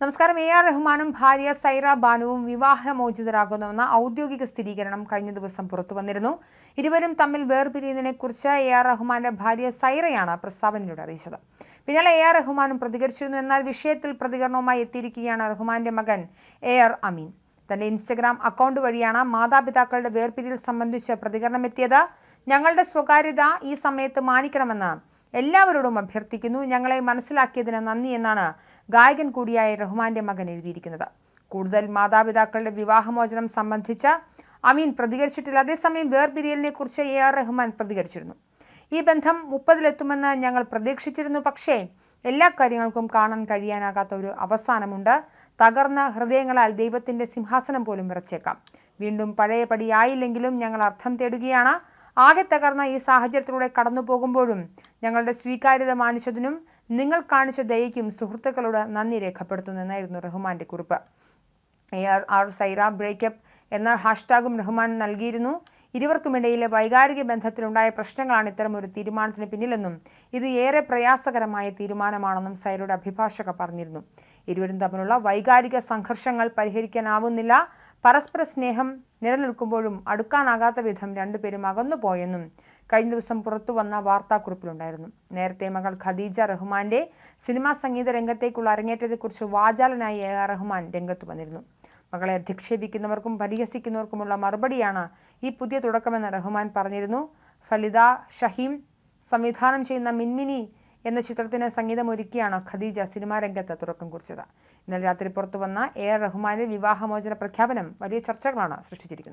നമസ്കാരം. A R റഹ്മാനും ഭാര്യ സൈറ ബാനുവും വിവാഹമോചിതരാകുന്നുവെന്ന ഔദ്യോഗിക സ്ഥിരീകരണം കഴിഞ്ഞ ദിവസം പുറത്തു വന്നിരുന്നു. ഇരുവരും തമ്മിൽ വേർപിരിയുന്നതിനെക്കുറിച്ച് എ ആർ റഹ്മാന്റെ ഭാര്യ സൈറയാണ് പ്രസ്താവനയിലൂടെ അറിയിച്ചത്. പിന്നാലെ എ ആർ റഹ്മാനും പ്രതികരിച്ചിരുന്നു. എന്നാൽ വിഷയത്തിൽ പ്രതികരണവുമായി എത്തിയിരിക്കുകയാണ് റഹ്മാന്റെ മകൻ എ ആർ അമീൻ. തന്റെ ഇൻസ്റ്റഗ്രാം അക്കൗണ്ട് വഴിയാണ് മാതാപിതാക്കളുടെ വേർപിരിയൽ സംബന്ധിച്ച് പ്രതികരണമെത്തിയത്. ഞങ്ങളുടെ സ്വകാര്യത ഈ സമയത്ത് മാനിക്കണമെന്ന് എല്ലാവരോടും അഭ്യർത്ഥിക്കുന്നു. ഞങ്ങളെ മനസ്സിലാക്കിയതിന് നന്ദി എന്നാണ് ഗായകൻ കൂടിയായ റഹ്മാന്റെ മകൻ എഴുതിയിരിക്കുന്നത്. കൂടുതൽ മാതാപിതാക്കളുടെ വിവാഹമോചനം സംബന്ധിച്ച അമീൻ പ്രതികരിച്ചിട്ടില്ല. അതേസമയം വേർപിരിയലിനെ കുറിച്ച് എ ആർ റഹ്മാൻ പ്രതികരിച്ചിരുന്നു. ഈ ബന്ധം മുപ്പതിലെത്തുമെന്ന് ഞങ്ങൾ പ്രതീക്ഷിച്ചിരുന്നു. പക്ഷേ എല്ലാ കാര്യങ്ങൾക്കും കാണാൻ കഴിയാനാകാത്ത ഒരു അവസാനമുണ്ട്. തകർന്ന ഹൃദയങ്ങളാൽ ദൈവത്തിന്റെ സിംഹാസനം പോലും വിറച്ചേക്കാം. വീണ്ടും പഴയപടിയായില്ലെങ്കിലും ഞങ്ങൾ അർത്ഥം തേടുകയാണ്. ആകെ തകർന്ന ഈ സാഹചര്യത്തിലൂടെ കടന്നു പോകുമ്പോഴും ഞങ്ങളുടെ സ്വീകാര്യത മാനിച്ചതിനും നിങ്ങൾ കാണിച്ച ദയയ്ക്കും സുഹൃത്തുക്കളോട് നന്ദി രേഖപ്പെടുത്തുന്നു എന്നായിരുന്നു റഹ്മാന്റെ കുറിപ്പ്. A R R Saira breakup എന്ന ഹാഷ്ടാഗും റഹ്മാൻ നൽകിയിരുന്നു. ഇരുവർക്കുമിടയിലെ വൈകാരിക ബന്ധത്തിലുണ്ടായ പ്രശ്നങ്ങളാണ് ഇത്തരമൊരു തീരുമാനത്തിന് പിന്നിലെന്നും ഇത് ഏറെ പ്രയാസകരമായ തീരുമാനമാണെന്നും സൈറയുടെ അഭിഭാഷക പറഞ്ഞിരുന്നു. ഇരുവരും തമ്മിലുള്ള വൈകാരിക സംഘർഷങ്ങൾ പരിഹരിക്കാനാവുന്നില്ല. പരസ്പര സ്നേഹം നിലനിൽക്കുമ്പോഴും അടുക്കാനാകാത്ത വിധം രണ്ടുപേരും അകന്നുപോയെന്നും കഴിഞ്ഞ ദിവസം പുറത്തു വന്ന വാർത്താക്കുറിപ്പിലുണ്ടായിരുന്നു. നേരത്തെ മകൾ ഖദീജ റഹ്മാന്റെ സിനിമാ സംഗീത രംഗത്തേക്കുള്ള അരങ്ങേറ്റത്തെക്കുറിച്ച് വാചാലനായി എ ആർ റഹ്മാൻ രംഗത്ത് വന്നിരുന്നു. മകളെ അധിക്ഷേപിക്കുന്നവർക്കും പരിഹസിക്കുന്നവർക്കുമുള്ള മറുപടിയാണ് ഈ പുതിയ തുടക്കമെന്ന് റഹ്മാൻ പറഞ്ഞിരുന്നു. ഫലിദ ഷഹീം സംവിധാനം ചെയ്യുന്ന മിൻമിനി എന്ന ചിത്രത്തിന് സംഗീതമൊരുക്കിയാണ് ഖദീജ സിനിമാ രംഗത്ത് തുടക്കം കുറിച്ചത്. ഇന്നലെ രാത്രി പുറത്തു വന്ന എ റഹ്മാന്റെ വിവാഹമോചന പ്രഖ്യാപനം വലിയ ചർച്ചകളാണ് സൃഷ്ടിച്ചിരിക്കുന്നത്.